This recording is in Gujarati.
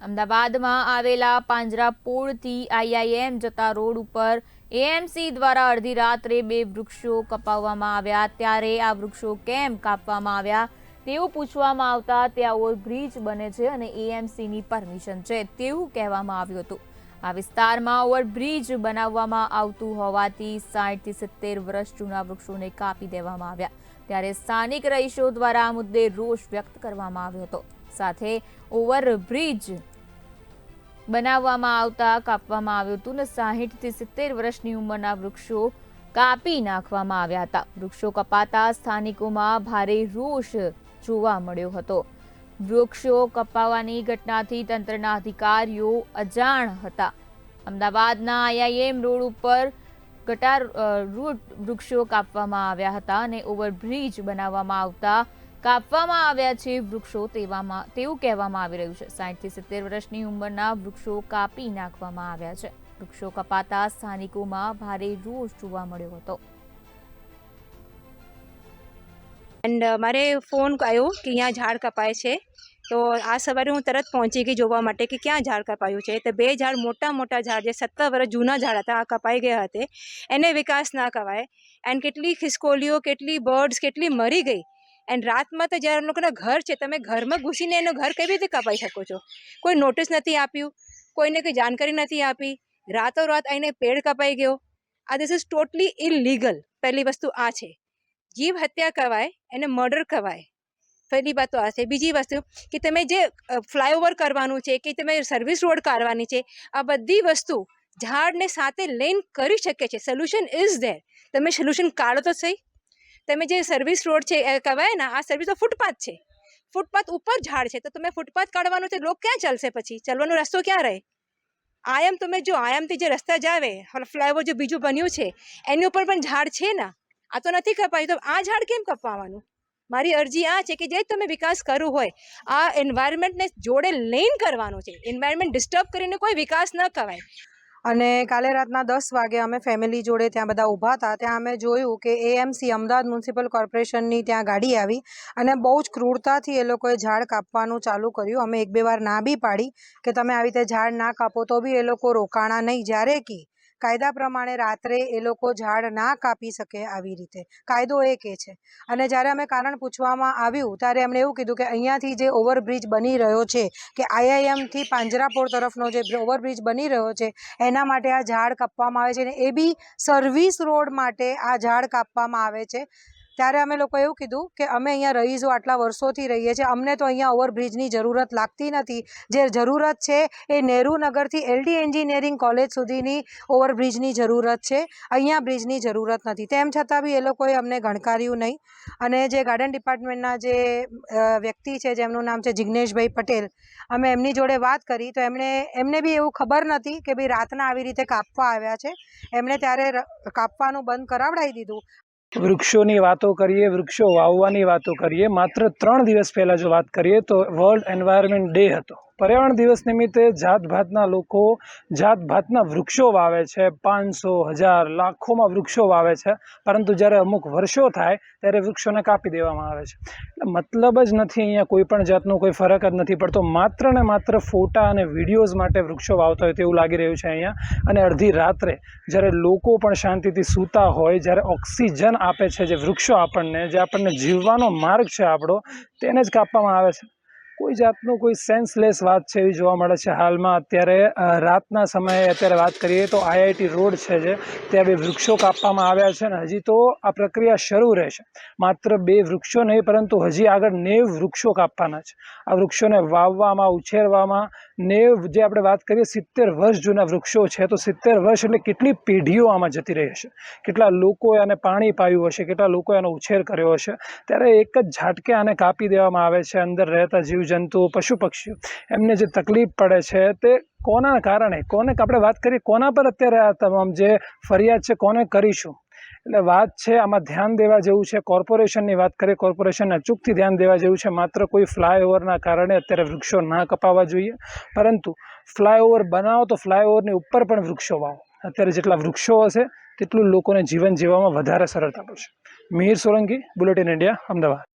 અમદાવાદમાં આવેલા પાંજરાપોળથી આઈઆઈએમ જતા રોડ ઉપર એએમસી દ્વારા અડધી રાત્રે બે વૃક્ષો કપાવવામાં આવ્યા. ત્યારે આ વૃક્ષો કેમ કાપવામાં આવ્યા તેવું પૂછવામાં આવતા ત્યાં ઓવરબ્રિજ બને છે અને એએમસીની પરમિશન છે તેવું કહેવામાં આવ્યું હતું. આ વિસ્તારમાં ઓવરબ્રિજ બનાવવામાં આવતું હોવાથી સાઠથી સિત્તેર વર્ષ જૂના વૃક્ષોને કાપી દેવામાં આવ્યા. ત્યારે સ્થાનિક રહીશો દ્વારા આ મુદ્દે રોષ વ્યક્ત કરવામાં આવ્યો હતો. સાથે ઓવરબ્રિજ બનાવવામાં આવતા, કાપવામાં આવ્યું હતું ને સાહીઠથી સિત્તેર વર્ષની ઉંમરના વૃક્ષો કાપી નાખવામાં આવ્યા હતા. વૃક્ષો કપાતા સ્થાનિકોમાં ભારે રોષ જોવા મળ્યો હતો. વૃક્ષો કપાવવાની ઘટનાથી તંત્રના અધિકારીઓ અજાણ હતા. અમદાવાદના આઈઆઈએમ રોડ ઉપર ગટાર રૂટ વૃક્ષો કાપવામાં આવ્યા હતા અને ઓવરબ્રિજ બનાવવામાં આવતા કાપવામાં આવ્યા છે વૃક્ષો તેવામાં, તેવું કહેવામાં આવી રહ્યું છે. સાઠથી સિત્તેર વર્ષની ઉંમરના વૃક્ષો કાપી નાખવામાં આવ્યા છે. વૃક્ષો કપાતા સ્થાનિકોમાં ભારે રોષ જોવા મળ્યો હતો. એન્ડ મારે ફોન આવ્યો કે અહીંયા ઝાડ કપાય છે. તો આ સવારે હું તરત પહોંચી ગઈ જોવા માટે કે ક્યાં ઝાડ કપાયું છે. તો બે ઝાડ મોટા મોટા ઝાડ જે સત્તર વર્ષ જૂના ઝાડ હતા, આ કપાઈ ગયા હતા. એને વિકાસ ના કવાય એન્ડ કેટલી ખિસકોલીઓ, કેટલી બર્ડ્સ, કેટલી મરી ગઈ. એન્ડ રાતમાં તો જ્યારે લોકોના ઘર છે, તમે ઘરમાં ઘૂસીને એનું ઘર કેવી રીતે કપાઈ શકો છો? કોઈ નોટિસ નથી આપ્યું. કોઈને કોઈ જાણકારી નથી આપી. રાતો રાત આવીને પેડ કપાઈ ગયો. આ ધીસ ઇઝ ટોટલી ઇલીગલ પહેલી વસ્તુ આ છે. જીવ હત્યા કહેવાય એને મર્ડર કહેવાય પહેલી વાત તો આ છે. બીજી વસ્તુ કે તમે જે ફ્લાયઓવર કરવાનું છે કે તમે સર્વિસ રોડ કાઢવાની છે, આ બધી વસ્તુ ઝાડને સાથે લઈને કરી શકે છે. સોલ્યુશન ઇઝ ધેર તમે સોલ્યુશન કાઢો તો સહી. તમે જે સર્વિસ રોડ છે કહેવાય ને, આ સર્વિસ તો ફૂટપાથ છે. ફૂટપાથ ઉપર ઝાડ છે. તો તમે ફૂટપાથ કાઢવાનું છે, લોકો ક્યાં ચાલશે પછી? ચાલવાનો રસ્તો ક્યાં રહે? આયામ તમે જો, આયામથી જે રસ્તા જાવે ફ્લાયઓવર જે બીજું બન્યું છે, એની ઉપર પણ ઝાડ છે ને. આ તો નથી કપાયું. તો આ ઝાડ કેમ કપાવવાનું મારી અરજી આ છે કે જે તમે વિકાસ કરવું હોય, આ એન્વાયરમેન્ટને જોડે લઈને કરવાનું છે. એન્વાયરમેન્ટ ડિસ્ટર્બ કરીને કોઈ વિકાસ ન કરાય. અને કાલે રાતના દસ વાગે અમે ફેમિલી જોડે ત્યાં બધા ઊભા હતા. ત્યાં અમે જોયું કે એએમસી અમદાવાદ મ્યુનિસિપલ કોર્પોરેશનની ત્યાં ગાડી આવી અને બહુ જ ક્રૂરતાથી એ લોકોએ ઝાડ કાપવાનું ચાલુ કર્યું. અમે એક બે વાર ના બી પાડી કે તમે આવી રીતે ઝાડ ના કાપો તો બી એ લોકો રોકાણા નહીં. જ્યારે કે કાયદા પ્રમાણે રાત્રે એ લોકો ઝાડ ના કાપી શકે આવી રીતે. કાયદો એ કે છે. અને જ્યારે અમે કારણ પૂછવામાં આવ્યું, ત્યારે એમણે એવું કીધું કે અહીંયાથી જે ઓવરબ્રિજ બની રહ્યો છે, કે આઈઆઈએમથી પાંજરાપોળ તરફનો જે ઓવરબ્રિજ બની રહ્યો છે, એના માટે આ ઝાડ કાપવામાં આવે છે ને એ બી સર્વિસ રોડ માટે આ ઝાડ કાપવામાં આવે છે. ત્યારે અમે લોકો એવું કીધું કે અમે અહીંયા રહીશું, આટલા વર્ષોથી રહીએ છીએ. અમને તો અહીંયા ઓવરબ્રિજની જરૂરત લાગતી નથી. જે જરૂરત છે એ નહેરુ નગરથી એલડી એન્જિનિયરિંગ કોલેજ સુધીની ઓવરબ્રિજની જરૂરત છે. અહીંયા બ્રિજની જરૂરત નથી. તેમ છતાં બી એ લોકોએ અમને ગણકાર્યું નહીં. અને જે ગાર્ડન ડિપાર્ટમેન્ટના જે વ્યક્તિ છે, જેમનું નામ છે જિજ્ઞેશભાઈ પટેલ, અમે એમની જોડે વાત કરી તો એમણે, એમને બી એવું ખબર નથી કે ભાઈ રાતના આવી રીતે કાપવા આવ્યા છે. એમણે ત્યારે કાપવાનું બંધ કરાવડાવી દીધું. વૃક્ષોની વાતો કરીએ, વૃક્ષો વાવવાની વાતો કરીએ, માત્ર ત્રણ દિવસ પહેલાં જો વાત કરીએ તો વર્લ્ડ એન્વાયરમેન્ટ ડે હતો. પર્યાવરણ દિવસ નિમિત્તે જાત ભાતના લોકો જાત ભાતના વૃક્ષો વાવે છે. પાંચસો, હજાર, લાખોમાં વૃક્ષો વાવે છે. પરંતુ જ્યારે અમુક વર્ષો થાય ત્યારે વૃક્ષોને કાપી દેવામાં આવે છે. મતલબ જ નથી અહીંયા કોઈ પણ જાતનો કોઈ ફરક જ નથી પડતો. માત્ર ને માત્ર ફોટા અને વિડીયોઝ માટે વૃક્ષો વાવતા હોય તેવું લાગી રહ્યું છે અહીંયા. અને અડધી રાત્રે જ્યારે લોકો પણ શાંતિથી સૂતા હોય, જ્યારે ઓક્સિજન આપે છે જે વૃક્ષો આપણને, જે આપણને જીવવાનો માર્ગ છે આપણો, તેને જ કાપવામાં આવે છે. કોઈ જાતનું કોઈ સેન્સલેસ વાત છે એવી જોવા મળે છે હાલમાં. અત્યારે રાતના સમયે અત્યારે વાત કરીએ તો આઈઆઈટી રોડ છે જે, ત્યાં બે વૃક્ષો કાપવામાં આવ્યા છે અને હજી તો આ પ્રક્રિયા શરૂ રહેશે. માત્ર બે વૃક્ષો નહીં, પરંતુ હજી આગળ નેવ વૃક્ષો કાપવાના છે. આ વૃક્ષોને વાવવામાં, ઉછેરવામાં નેવ જે આપણે વાત કરીએ, સિત્તેર વર્ષ જૂના વૃક્ષો છે. તો સિત્તેર વર્ષ એટલે કેટલી પેઢીઓ આમાં જતી રહી હશે? કેટલા લોકોએ આને પાણી પાયું હશે? કેટલા લોકોએ આનો ઉછેર કર્યો હશે? ત્યારે એક જ ઝાટકે આને કાપી દેવામાં આવે છે. અંદર રહેતા જીવજંતુઓ પશુ પક્ષીઓ એમને જે તકલીફ પડે છે તે કોના કારણે? કોને આપણે વાત કરીએ કોના પર અત્યારે આ તમામ જે ફરિયાદ છે કોને કરીશું? એટલે વાત છે આમાં ધ્યાન દેવા જેવું છે, કોર્પોરેશનની વાત કરીએ કોર્પોરેશનને અચૂકથી ધ્યાન દેવા જેવું છે. માત્ર કોઈ ફ્લાયઓવરના કારણે અત્યારે વૃક્ષો ના કપાવવા જોઈએ. પરંતુ ફ્લાયઓવર બનાવો તો ફ્લાયઓવરની ઉપર પણ વૃક્ષો વાવો. અત્યારે જેટલા વૃક્ષો હશે તેટલું લોકોને જીવન જીવવામાં વધારે સરળતા પડશે. Mihir Solanki, bulletin India, Ahmedabad.